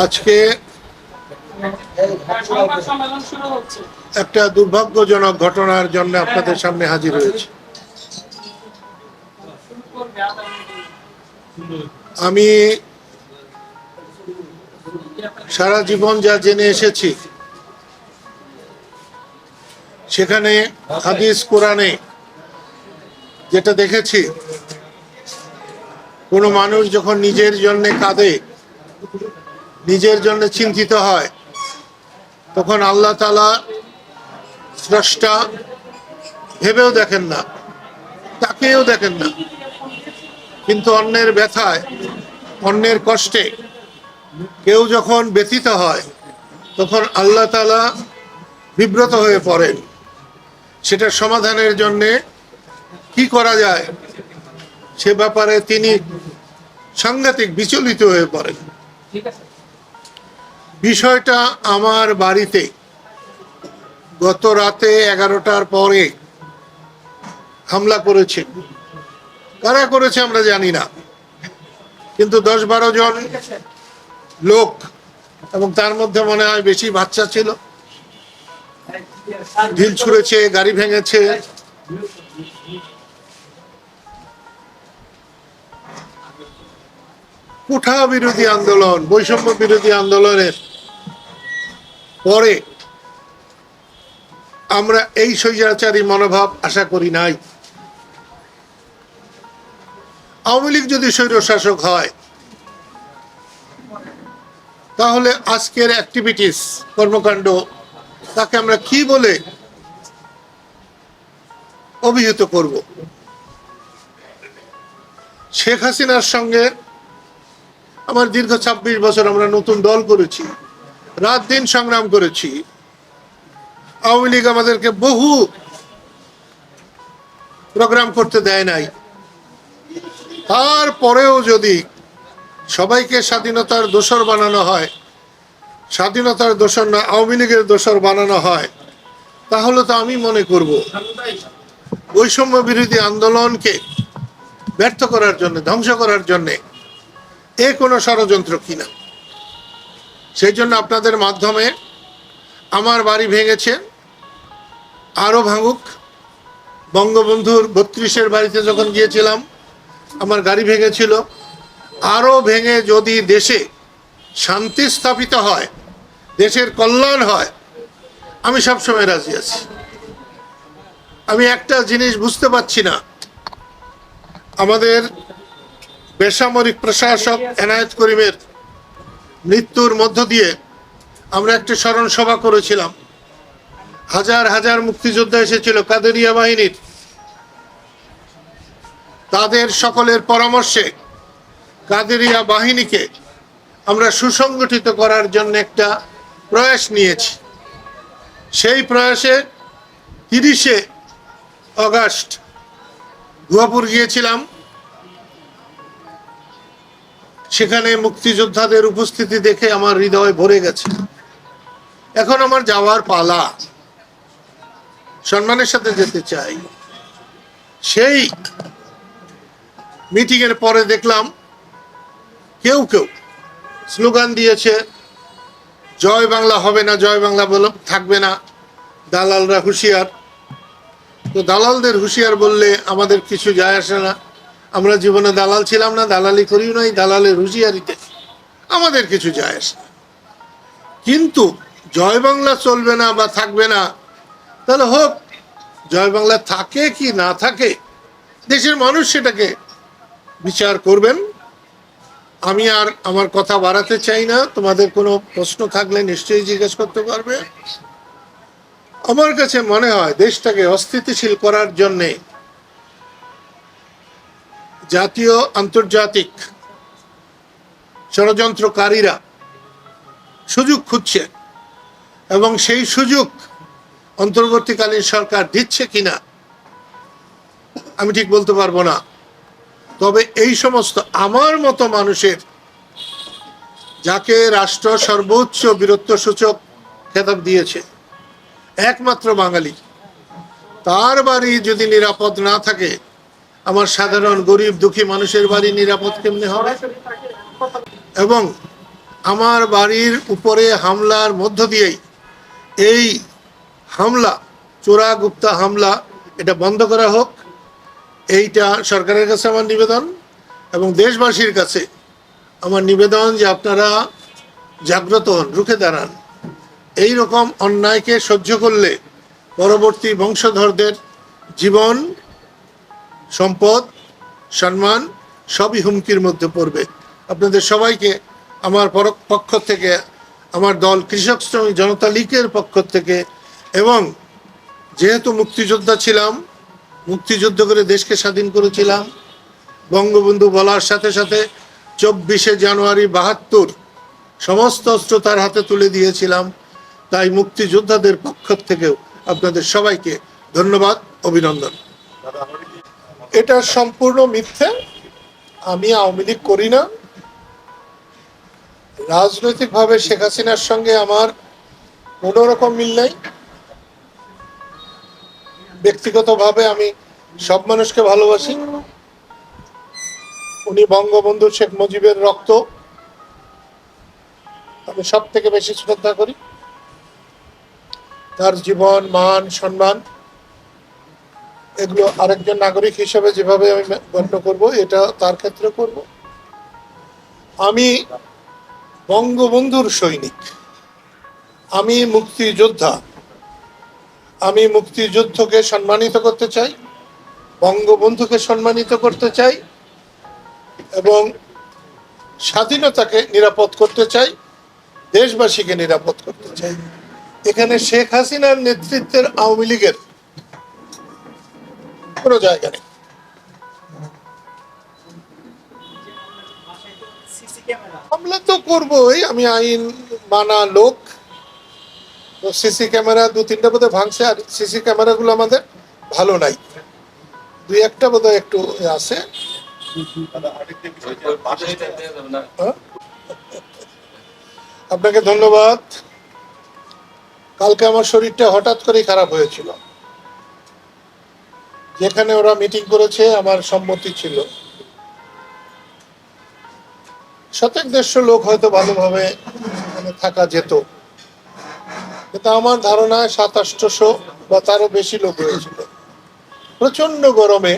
আজকে একটা দুর্ভাগ্যজনক ঘটনার জন্য আপনাদের সামনে হাজির হয়েছে। আমি সারা জীবন যা জেনে এসেছি, সেখানে হাদিস কোরআনে যেটা দেখেছি, কোনো মানুষ যখন নিজের জন্য কাঁদে নিজের জন্য চিন্তিত হয়, তখন আল্লাহ তালা স্রষ্টা ভেবেও দেখেন না, তাকেও দেখেন না। কিন্তু অন্যের ব্যথায়, অন্যের কষ্টে কেউ যখন ব্যথিত হয়, তখন আল্লাহ তালা বিব্রত হয়ে পড়েন। সেটা সমাধানের জন্যে কি করা যায়, সে ব্যাপারে তিনি সাংঘাতিক বিচলিত হয়ে পড়েন। ঠিক আছে। বিষয়টা আমার বাড়িতে গত রাতে এগারোটার পরে হামলা করেছে। কারা করেছে আমরা জানি না। কিন্তু দশ বারো জন লোক এবং তার মধ্যে মনে হয় বেশি বাচ্চা ছিল। ঢিল ছুঁড়েছে, গাড়ি ভেঙেছে। কুঠা বিরোধী আন্দোলন, বৈষম্য বিরোধী আন্দোলনের পরে আমরা এই স্বৈরাচারী মনোভাব আশা করি নাই। আওয়ামী লীগ যদি স্বৈর শাসক হয়, তাহলে আজকের অ্যাক্টিভিটিস কর্মকাণ্ড, তাকে আমরা কি বলে অভিহিত করব? শেখ হাসিনার সঙ্গে আমার দীর্ঘ ছাব্বিশ বছর আমরা নতুন দল করেছি। রাত দিন সংগ্রাম করেছি, আওয়ামী লীগ আমাদেরকে বহু প্রোগ্রাম করতে দেয় নাই। তারপরেও যদি সবাইকে স্বাধীনতার দোষর বানানো হয়, স্বাধীনতার দোষর না, আওয়ামী লীগের দোষর বানানো হয়, তাহলে তো আমি মনে করব বৈষম্য বিরোধী আন্দোলনকে ব্যর্থ করার জন্য, ধ্বংস করার জন্যে এ কোনো ষড়যন্ত্র কিনা সেই জন্য আপনাদের মাধ্যমে আমার বাড়ি ভেঙেছে, আরও ভাঙুক। বঙ্গবন্ধুর বত্রিশের বাড়িতে যখন গিয়েছিলাম, আমার গাড়ি ভেঙেছিল। আরও ভেঙে যদি দেশে শান্তি স্থাপিত হয়, দেশের কল্যাণ হয়, আমি সবসময় রাজি আছি। আমি একটা জিনিস বুঝতে পারছি না। আমাদের বেসামরিক প্রশাসক এনায়েত করিমের মৃত্যুর মধ্য দিয়ে আমরা একটি স্মরণ সভা করেছিলাম। হাজার হাজার মুক্তিযোদ্ধা এসেছিল কাদেরিয়া বাহিনীর। তাদের সকলের পরামর্শে কাদেরিয়া বাহিনীকে আমরা সুসংগঠিত করার জন্য একটা প্রয়াস নিয়েছি। সেই প্রয়াসে তিরিশে অগাস্ট গুয়াপুর গিয়েছিলাম। সেখানে মুক্তিযোদ্ধাদের উপস্থিতি দেখে আমার হৃদয় ভরে গেছে। এখন আমার যাওয়ার পালা, সম্মানের সাথে যেতে চাই। সেই মিটিং এর পরে দেখলাম, কেউ কেউ স্লোগান দিয়েছে, জয় বাংলা হবে না, জয় বাংলা বলে, থাকবে না। দালালরা হুঁশিয়ার। তো দালালদের হুঁশিয়ার বললে আমাদের কিছু যায় আসে না। আমরা জীবনে দালাল ছিলাম না, দালালি করিও নাই দালালের হুঁশিয়ারিতে আমাদের কিছু যায় আসে না। কিন্তু জয় বাংলা চলবে না বা থাকবে না, তাহলে হোক, জয় বাংলা থাকে কি না থাকে, দেশের মানুষ সেটাকে বিচার করবেন। আমি আর আমার কথা বাড়াতে চাই না, তোমাদের কোনো প্রশ্ন থাকলে নিশ্চয়ই জিজ্ঞেস করতে পারবে। আমার কাছে মনে হয় দেশটাকে অস্থিতিশীল করার জন্যে জাতীয় আন্তর্জাতিক ষড়যন্ত্রকারীরা সুযোগ খুঁজছে এবং সেই সুযোগ অন্তর্বর্তীকালীন সরকার দিচ্ছে কিনা, আমি ঠিক বলতে পারব না। তবে এই সমস্ত আমার মতো মানুষের, যাকে রাষ্ট্র সর্বোচ্চ বীরত্ব সূচক খেতাব দিয়েছে, একমাত্র বাঙালি, তার বাড়ি যদি নিরাপদ না থাকে আমার সাধারণ গরিব দুঃখী মানুষের বাড়ি নিরাপদ কেমনে হবে? এবং আমার বাড়ির উপরে হামলার মধ্য দিয়েই এই হামলা চোরা গুপ্তা হামলা, এটা বন্ধ করা হোক। এইটা সরকারের কাছে আমার নিবেদন এবং দেশবাসীর কাছে আমার নিবেদন যে আপনারা জাগ্রত হন, রুখে দাঁড়ান। এই রকম অন্যায়কে সহ্য করলে পরবর্তী বংশধরদের জীবন সম্পদ, সম্মান সবই হুমকির মধ্যে পড়বে। আপনাদের সবাইকে আমার পক্ষ থেকে, আমার দল কৃষক শ্রমিক জনতা লীগের পক্ষ থেকে এবং যেহেতু মুক্তিযোদ্ধা ছিলাম, মুক্তিযুদ্ধ করে দেশকে স্বাধীন করেছিলাম, বঙ্গবন্ধু বলার সাথে সাথে চব্বিশে জানুয়ারি বাহাত্তর সমস্ত অস্ত্র তার হাতে তুলে দিয়েছিলাম, তাই মুক্তিযোদ্ধাদের পক্ষ থেকেও আপনাদের সবাইকে ধন্যবাদ, অভিনন্দন। এটা সম্পূর্ণ মিথ্যে। আমি আওয়ামী লীগ করি না। রাজনৈতিকভাবে শেখ হাসিনার সঙ্গে আমার কোনো রকম মিল নেই। ব্যক্তিগতভাবে আমি সব মানুষকে ভালোবাসি। উনি বঙ্গবন্ধু শেখ মুজিবের রক্ত। আমি সব থেকে বেশি শ্রদ্ধা করি। তার জীবন, মান, সম্মান এগুলো আরেকজন নাগরিক হিসেবে যেভাবে আমি গণ্য করব, এটা তার ক্ষেত্রে করব। আমি বঙ্গবন্ধুর সৈনিক। আমি মুক্তিযোদ্ধা। আমি মুক্তিযুদ্ধকে সম্মানিত করতে চাই, বঙ্গবন্ধুকে সম্মানিত করতে চাই, এবং স্বাধীনতাকে নিরাপদ করতে চাই, দেশবাসীকে নিরাপদ করতে চাই। এখানে শেখ হাসিনার নেতৃত্বের আওয়ামী লীগের কোনো জায়গা নেই। হামলা তো করবোই আমি আইন মানা লোক। তো সিসি ক্যামেরা দু তিনটা বোধহয় ভাঙছে আর সিসি ক্যামেরাগুলো আমাদের ভালো নাই। দুই একটা বোধহয় একটু আছে। হ্যাঁ? আপনাকে ধন্যবাদ। কালকে আমার শরীরটা হঠাৎ করেই খারাপ হয়েছিল। যেখানে ওরা মিটিং করেছে, আমার সম্মতি ছিল। শতেক দেড়শো লোক হয়তো ভালোভাবে থাকা যেত। কিন্তু আমার ধারণায় সাত আটশোশো বা তারও বেশি লোক হয়েছিল প্রচণ্ড গরমে,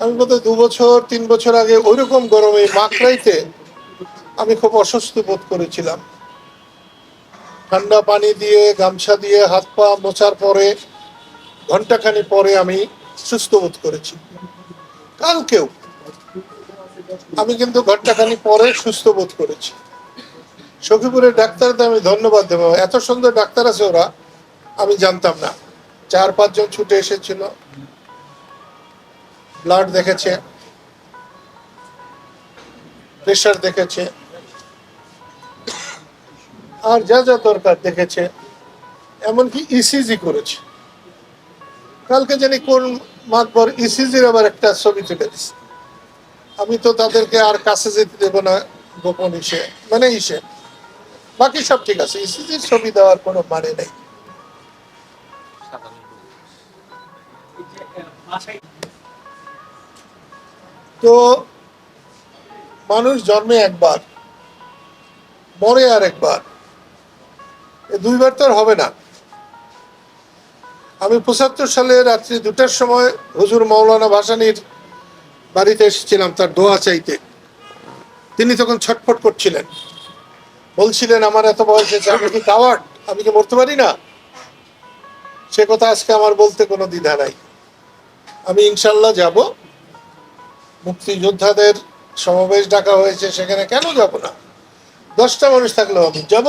আমি বোধহয় দু বছর, তিন বছর আগে ওইরকম গরমে মাকড়াইতে আমি খুব অসুস্থ বোধ করেছিলাম। ঠান্ডা পানি দিয়ে, গামছা দিয়ে, হাত পা মোছার পরে ঘন্টাখানি পরে আমি সুস্থ বোধ করেছি। কালকেও আমি কিন্তু ঘন্টাখানি পরে সুস্থ বোধ করেছি। সখীপুরের ডাক্তারদের আমি ধন্যবাদ দেবো। এত সুন্দর ডাক্তার আছে ওরা, আমি জানতাম না। চার, পাঁচজন ছুটে এসেছিল। ব্লাড দেখেছে। প্রেশার দেখেছে। আর যা যা দরকার দেখেছে। এমনকি ইসিজি করেছে। কালকে জানি কোন মাতবর ইসিজির আবার একটা ছবি তুলে দিচ্ছে আমি তো তাদেরকে আর কাছে যেতে দেবো না, গোপন ইসে মানে ইসে। বাকি সব ঠিক আছে, ইসিজির ছবি দেওয়ার কোনো মানে নেই। তো মানুষ জন্মে একবার, মরে আর একবার দুইবার তো আর হবে না। আমি পঁচাত্তর সালে রাত্রি দুটার সময় হুজুর মৌলানা ভাসানির বাড়িতে এসেছিলাম তার দোয়া চাইতে। তিনি তখন ছটফট করছিলেন। বলছিলেন, আমার এত বয়স হয়েছে আমি কি কাওয়ার্ড আমি কি মরতে পারি না? সে কথা আজকে আমার বলতে কোনো দ্বিধা নাই। আমি ইনশাল্লাহ যাব। মুক্তিযোদ্ধাদের সমাবেশ ডাকা হয়েছে, সেখানে কেন যাব না? দশটা মানুষ থাকলেও আমি যাব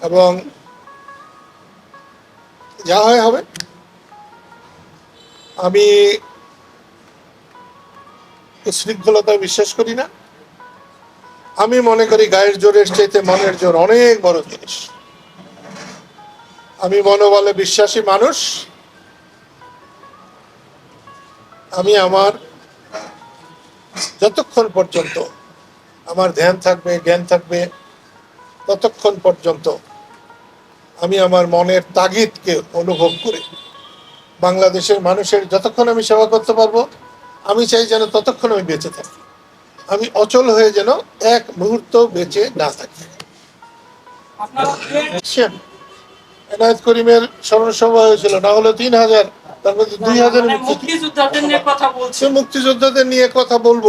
এবং যা হয় হবে। আমি শৃঙ্খলতা বিশ্বাস করি না। আমি মনে করি গায়ের জোরের চাইতে মনের জোর অনেক বড় জিনিস। আমি মনোবলে বিশ্বাসী মানুষ। আমি আমার যতক্ষণ পর্যন্ত আমার ধ্যান থাকবে, জ্ঞান থাকবে, ততক্ষণ পর্যন্ত আমি আমার মনের তাগিদকে অনুভব করে। বাংলাদেশের মানুষের যতক্ষণ আমি সেবা করতে পারব আমি চাই যেন ততক্ষণ আমি বেঁচে থাকি। আমি অচল হয়ে যেন এক মুহূর্ত বেঁচে না থাকি। এনায়েত করিমের স্মরণ সভা হয়েছিল না হলে তিন হাজার তার মধ্যে দুই হাজার মানে মুক্তিযোদ্ধাদের নিয়ে কথা বলব।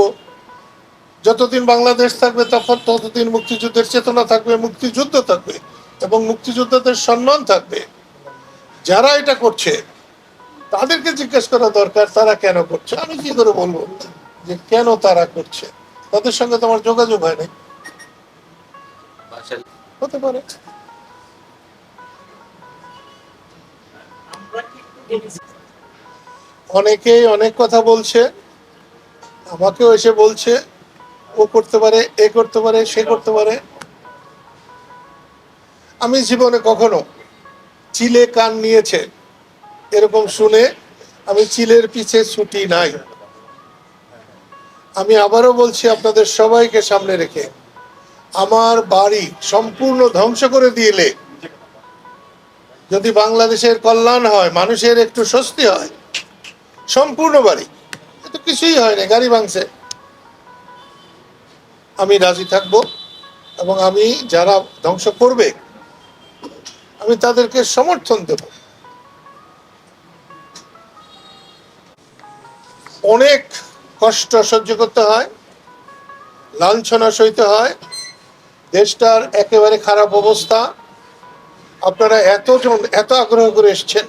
যতদিন বাংলাদেশ থাকবে তখন ততদিন মুক্তিযুদ্ধের চেতনা থাকবে মুক্তিযুদ্ধ থাকবে। এবং মুক্তিযোদ্ধাদের সম্মান থাকবে। যারা এটা করছে, তাদেরকে জিজ্ঞেস করা দরকার, তারা কেন করছে? আমি কি করে বলব যে কেন তারা করছে? তাদের সঙ্গে তোমার যোগাযোগ হয় নাই। হতে পারে। অনেকেই অনেক কথা বলছে, আমাকেও এসে বলছে, ও করতে পারে, এ করতে পারে, সে করতে পারে। আমি জীবনে কখনো চিলে কান নিয়েছে, এরকম শুনে আমি চিলের পিছে ছুটি নাই। আমি আবারও বলছি আপনাদের সবাইকে সামনে রেখে, আমার বাড়ি সম্পূর্ণ ধ্বংস করে দিলে, যদি বাংলাদেশের কল্যাণ হয়, মানুষের একটু স্বস্তি হয়, সম্পূর্ণ বাড়ি, এ তো কিছুই হয় না, গাড়ি ভাঙছে। আমি রাজি থাকব এবং আমি যারা ধ্বংস করবে আমি তাদেরকে সমর্থন দেব। অনেক কষ্ট সহ্য করতে হয়, লাঞ্ছনা সইতে হয়, দেশটার একেবারে খারাপ অবস্থা। আপনারা এতজন, এত আগ্রহ করে এসছেন।